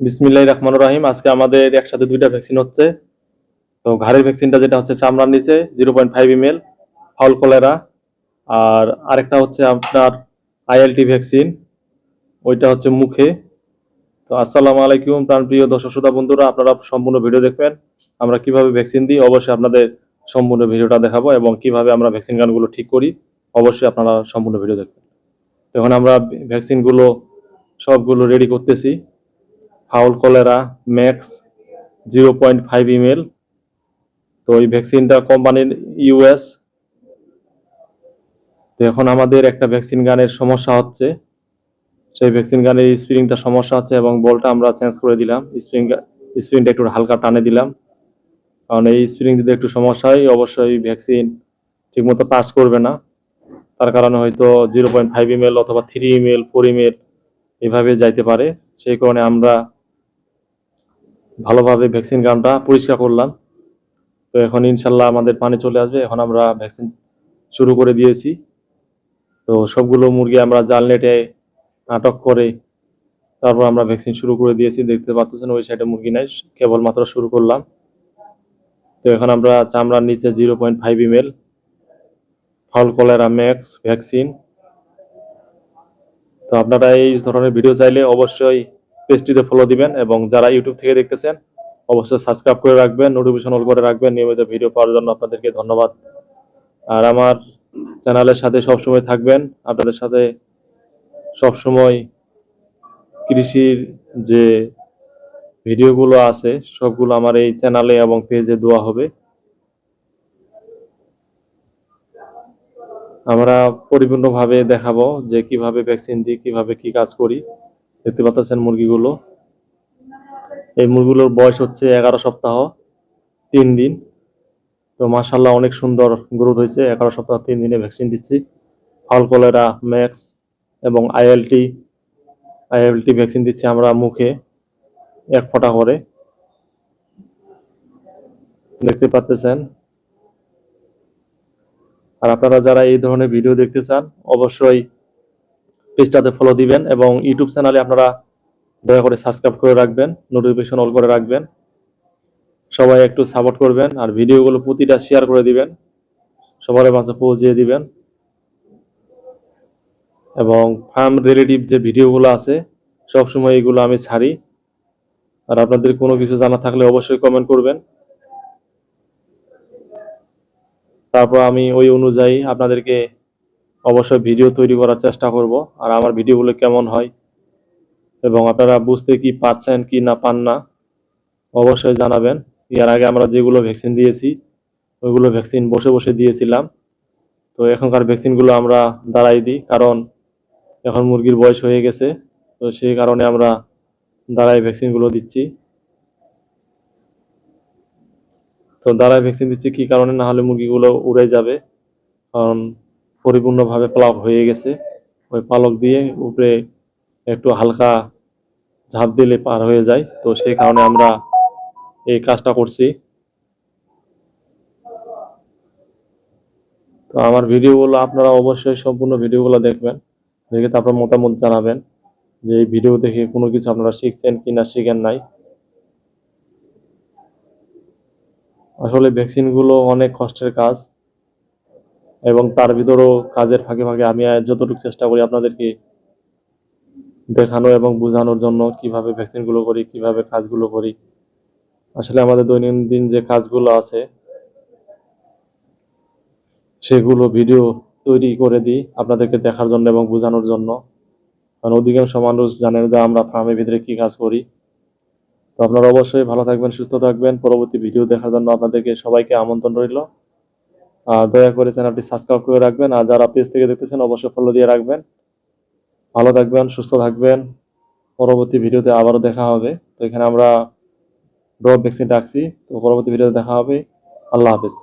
বিসমিল্লাহ রহমান রাহিম, আজকে আমাদের একসাথে দুইটা ভ্যাকসিন হচ্ছে। তো ঘাড়ের ভ্যাকসিনটা যেটা হচ্ছে চামড়ার নিচে zero point five M L fowl cholera আর আরেকটা হচ্ছে আপনার আইএলটি ভ্যাকসিন ওইটা হচ্ছে মুখে। তো আসসালামু আলাইকুম প্রাণপ্রিয় দর্শক শ্রোতা বন্ধুরা, আপনারা সম্পূর্ণ ভিডিও দেখবেন। আমরা কীভাবে ভ্যাকসিন দিই, অবশ্যই আপনাদের সম্পূর্ণ ভিডিওটা দেখাবো এবং কীভাবে আমরা ভ্যাকসিন গানগুলো ঠিক করি, অবশ্যই আপনারা সম্পূর্ণ ভিডিও দেখবেন। এখন আমরা ভ্যাকসিনগুলো সবগুলো রেডি করতেছি। Fowl cholera, max, zero point five M L. তো এই ভ্যাকসিনটা কোম্পানির ইউএস। তো এখন আমাদের একটা ভ্যাকসিন গানের সমস্যা হচ্ছে। সেই ভ্যাকসিন গানের স্প্রিংটা সমস্যা হচ্ছে এবং বলটা আমরা চেঞ্জ করে দিলাম। স্প্রিং স্প্রিংটা একটু হালকা টানে দিলাম। কারণ এই স্প্রিং যদি একটু সমস্যা হয়, অবশ্যই ভ্যাকসিন ঠিকমতো পাস করবে না। তার কারণে হয়তো zero point five M L অথবা three M L, four M L এভাবে যাইতে পারে। সেই কারণে আমরা ভালোভাবে ভ্যাকসিন গানটা পরিষ্কার করলাম। তো এখন ইনশাল্লাহ আমাদের পানি চলে আসবে। এখন আমরা ভ্যাকসিন শুরু করে দিয়েছি। তো সবগুলো মুরগি আমরা জাল নেটে আটক করে তারপর আমরা ভ্যাকসিন শুরু করে দিয়েছি। দেখতে পাচ্ছেন ওই সাইডে মুরগি নাই, কেবলমাত্র শুরু করলাম। তো এখন আমরা চামড়ার নিচে zero point five M L fowl cholera max vaccine. তো আপনারা এই ধরনের ভিডিও চাইলে অবশ্যই পেজটিতে ফলো দিবেন এবং যারা ইউটিউব থেকে দেখতেছেন, অবশ্যই সাবস্ক্রাইব করে রাখবেন নোটিফিকেশন অল করে রাখবেন। নিয়মিত ভিডিও পাওয়ার জন্য আপনাদেরকে ধন্যবাদ। আর আমার চ্যানেলের সাথে সবসময় থাকবেন। আপনাদের সাথে সবসময় কৃষির যে ভিডিওগুলো আছে, সবগুলো আমার এই চ্যানেলে এবং পেজে দেওয়া হবে। আমরা পরিপূর্ণভাবে দেখাবো যে কীভাবে ভ্যাকসিন দিই, কীভাবে কি কাজ করি। দেখতে পাচ্ছেন মুরগিগুলো। এই মুরগিগুলোর বয়স হচ্ছে এগারো সপ্তাহ, তিন দিন। তো মাশাল্লাহ অনেক সুন্দর গ্রোথ হয়েছে। এগারো সপ্তাহ, তিন দিনে ভ্যাকসিন দিচ্ছি। ফাউল কলেরা, ম্যাক্স এবং আইএলটি। আইএলটি ভ্যাকসিন দিচ্ছি আমরা মুখে এক ফোঁটা করে। দেখতে পাচ্ছেন? আর আপনারা যারা এই ধরনের ভিডিও দেখতে চান, অবশ্যই পেজটাতে ফলো দিবেন এবং ইউটিউব চ্যানেলে আপনারা দয়া করে সাবস্ক্রাইব করে রাখবেন নোটিফিকেশন অল করে রাখবেন। সবাই একটু সাপোর্ট করবেন আর ভিডিওগুলো প্রতিটা শেয়ার করে দিবেন সবার মাঝে পৌঁছিয়ে দিবেন। এবং ফার্ম রিলেটিভ যে ভিডিওগুলো আছে, সবসময় এগুলো আমি ছাড়ি। আর আপনাদের কোনো কিছু জানা থাকলে অবশ্যই কমেন্ট করবেন। তারপর আমি ওই অনুযায়ী আপনাদেরকে অবশ্যই ভিডিও তৈরি করার চেষ্টা করব। আর আমার ভিডিওগুলো কেমন হয় এবং আপনারা বুঝতে কি পাচ্ছেন কি না পান না, অবশ্যই জানাবেন। এর আগে আমরা যেগুলো ভ্যাকসিন দিয়েছি, ওইগুলো ভ্যাকসিন বসে বসে দিয়েছিলাম। তো এখনকার ভ্যাকসিনগুলো আমরা দাঁড়াই দিই, কারণ এখন মুরগির বয়স হয়ে গেছে। তো সেই কারণে আমরা দাঁড়াই ভ্যাকসিনগুলো দিচ্ছি। তো দাঁড়ায় ভ্যাকসিন দিচ্ছি কি কারণে? না হলে মুরগিগুলো উড়ে যাবে। কারণ পরিপূর্ণভাবে পালক হয়ে গেছে। ওই পালক দিয়ে উপরে একটু হালকা ঝাঁপ দিলে পার হয়ে যায়। তো সেই কারণে আমরা এই কাজটা করছি। তো আমার ভিডিওগুলো আপনারা অবশ্যই সম্পূর্ণ ভিডিওগুলো দেখবেন। দেখে তারপর মতামত জানাবেন যে এই ভিডিও দেখে কোনো কিছু আপনারা শিখছেন কি না শিখেন নাই। আসলে ভ্যাকসিনগুলো অনেক কষ্টের কাজ। এবং তার ভিতরেও কাজের ফাঁকে ফাঁকে আমি যতটুকু চেষ্টা করি আপনাদেরকে দেখানো এবং বোঝানোর জন্য কীভাবে ভ্যাকসিনগুলো করি, কীভাবে কাজগুলো করি। আসলে আমাদের দৈনন্দিন যে কাজগুলো আছে, সেগুলো ভিডিও তৈরি করে দিই আপনাদেরকে দেখার জন্য এবং বোঝানোর জন্য। কারণ অধিকাংশ মানুষ জানেন যে আমরা ফার্মের ভিতরে কি কাজ করি। তো আপনারা অবশ্যই ভালো থাকবেন, সুস্থ থাকবেন। পরবর্তী ভিডিও দেখার জন্য আপনাদেরকে সবাইকে আমন্ত্রণ রইল। দয়া করে চ্যানেলটি সাবস্ক্রাইব করে রাখবেন। আর যারা পেজ থেকে দেখতেছেন, অবশ্যই ফলো দিয়ে রাখবেন। ভালো থাকবেন, সুস্থ থাকবেন। পরবর্তী ভিডিওতে আবারও দেখা হবে। তো এখানে আমরা ড্রপ ভ্যাকসিন ডাকছি তো পরবর্তী ভিডিওতে দেখা হবে। আল্লাহ হাফেজ।